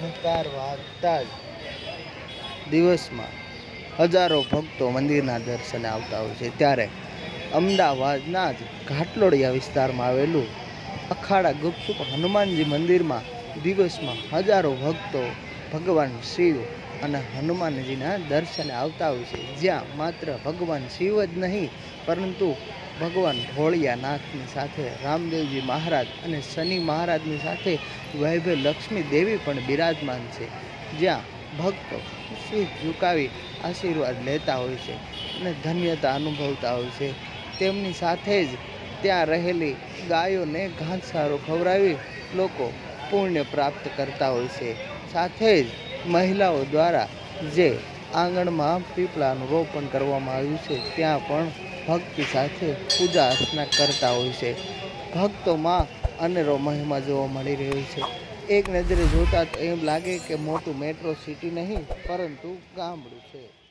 ઘંટાર વાગતા જ દિવસમાં હજારો ભક્તો મંદિરના દર્શને આવતા હોય છે. ત્યારે અમદાવાદના જ ઘાટલોડિયા વિસ્તારમાં આવેલું અખાડા ગુપચુપ હનુમાનજી મંદિરમાં દિવસમાં હજારો ભક્તો ભગવાન શિવ અને હનુમાનજીના દર્શને આવતા હોય છે. જ્યાં માત્ર ભગવાન શિવ જ નહીં, પરંતુ ભગવાન ભોળિયાનાથની સાથે, રામદેવજી મહારાજ અને શનિ મહારાજની સાથે વૈભવ લક્ષ્મી દેવી પણ બિરાજમાન છે. જ્યાં ભક્તો શીશ ઝુકાવી આશીર્વાદ લેતા હોય છે અને ધન્યતા અનુભવતા હોય છે. તેમની સાથે જ ત્યાં રહેલી ગાયોને ઘાસચારો ખવડાવી લોકો પુણ્ય પ્રાપ્ત કરતા હોય છે. સાથે જ મહિલાઓ દ્વારા જે આંગણમાં પીપળાનું રોપણ કરવામાં આવ્યું છે, ત્યાં પણ ભક્તિ સાથે પૂજા અર્ચના કરતા હોય છે. ભક્તોમાં અનેરો મહિમા જોવા મળી રહ્યો છે. એક નજરે જોતા એમ લાગે કે મોટું મેટ્રો સિટી નહીં, પરંતુ ગામડું છે.